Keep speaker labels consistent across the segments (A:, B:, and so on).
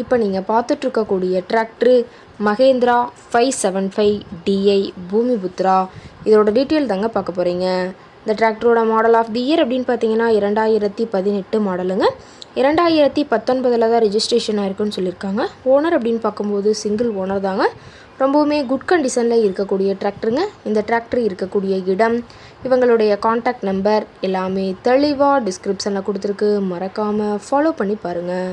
A: இப்போ நீங்கள் பார்த்துட்ருக்கக்கூடிய tractor Mahindra five seven five DI Bhumiputra. இதோட டீட்டெயில் தாங்க பார்க்க போகிறீங்க இந்த டிராக்டரோட மாடல் ஆஃப் தி இயர் அப்படின்னு பார்த்தீங்கன்னா இரண்டாயிரத்தி பதினெட்டு மாடலுங்க இரண்டாயிரத்தி பத்தொன்பதில் தான் ரிஜிஸ்ட்ரேஷன் ஆயிருக்குன்னு சொல்லியிருக்காங்க. ஓனர் அப்படின்னு பார்க்கும்போது சிங்கிள் ஓனர் தாங்க. ரொம்பவுமே குட் கண்டிஷனில் இருக்கக்கூடிய டிராக்டருங்க இந்த டிராக்டர் இருக்கக்கூடிய இடம் இவங்களுடைய காண்டாக்ட் நம்பர் எல்லாமே தெளிவாக டிஸ்கிரிப்ஷனில் கொடுத்துருக்கு. மறக்காமல் ஃபாலோ பண்ணி பாருங்கள்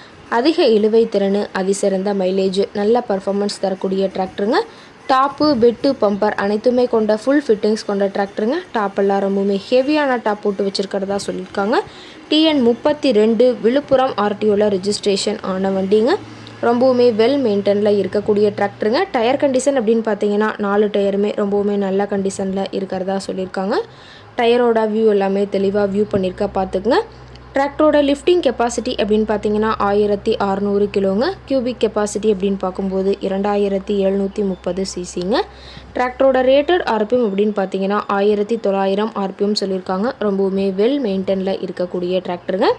A: அதிக இழுவை திறன் அதிசிறந்த மைலேஜ் நல்ல பர்ஃபார்மன்ஸ் தரக்கூடிய டிராக்டருங்க டாப்பு பெட்டு பம்பர் அனைத்துமே கொண்ட ஃபுல் ஃபிட்டிங்ஸ் கொண்ட டிராக்டருங்க டாப் எல்லாம் ரொம்பவுமே ஹெவியான டாப் போட்டு வச்சுருக்கிறதா சொல்லியிருக்காங்க. டிஎன் முப்பத்தி ரெண்டு விழுப்புரம் ஆர்டிஓவில் ரிஜிஸ்ட்ரேஷன் ஆன வண்டிங்க. ரொம்பவுமே வெல் மெயின்டெனில் இருக்கக்கூடிய டிராக்டருங்க டயர் கண்டிஷன் அப்படின்னு பார்த்தீங்கன்னா நாலு டயருமே ரொம்பவுமே நல்ல கண்டிஷனில் இருக்கிறதா சொல்லியிருக்காங்க. டயரோட வியூ எல்லாமே தெளிவாக வியூ பண்ணியிருக்க பார்த்துக்குங்க டிராக்டரோட லிஃப்டிங் கெப்பாசிட்டி அப்படின்னு பார்த்தீங்கன்னா ஆயிரத்தி அறநூறு கிலோங்க. கியூபிக் கெப்பாசிட்டி அப்படின்னு பார்க்கும்போது இரண்டாயிரத்தி எழுநூற்றி முப்பது சிசிங்க டிராக்டரோட ரேட்டட் ஆர்பிஎம் அப்படின்னு பார்த்தீங்கன்னா ஆயிரத்தி தொள்ளாயிரம் ஆர்பிஎம் சொல்லியிருக்காங்க. ரொம்பவுமே வெல் மெயின்டெனில் இருக்கக்கூடிய டிராக்டருங்க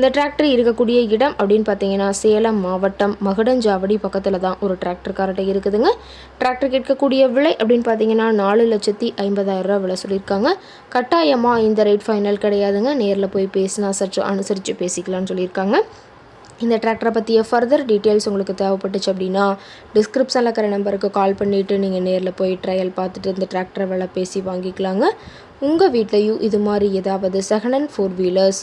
A: இந்த டிராக்டர் இருக்கக்கூடிய இடம் அப்படின்னு பார்த்தீங்கன்னா சேலம் மாவட்டம் மகுடஞ்சாவடி பக்கத்தில் தான் ஒரு டிராக்டர்கார்ட்ட இருக்குதுங்க. டிராக்டர் கேட்கக்கூடிய விலை அப்படின்னு பார்த்தீங்கன்னா நாலு லட்சத்தி ஐம்பதாயிரரூவா விலை சொல்லியிருக்காங்க. கட்டாயமாக இந்த ரேட் ஃபைனல் கிடையாதுங்க. நேரில் போய் பேசினா சற்று அனுசரித்து பேசிக்கலாம்னு சொல்லியிருக்காங்க. இந்த டிராக்டரை பற்றிய ஃபர்தர் டீட்டெயில்ஸ் உங்களுக்கு தேவைப்பட்டுச்சு அப்படின்னா டிஸ்கிரிப்ஷனில் இருக்கிற நம்பருக்கு கால் பண்ணிவிட்டு நீங்கள் நேரில் போய் ட்ரையல் பார்த்துட்டு இந்த டிராக்டரை விலை பேசி வாங்கிக்கலாங்க. உங்கள் வீட்லேயும் இது மாதிரி ஏதாவது second and four wheelers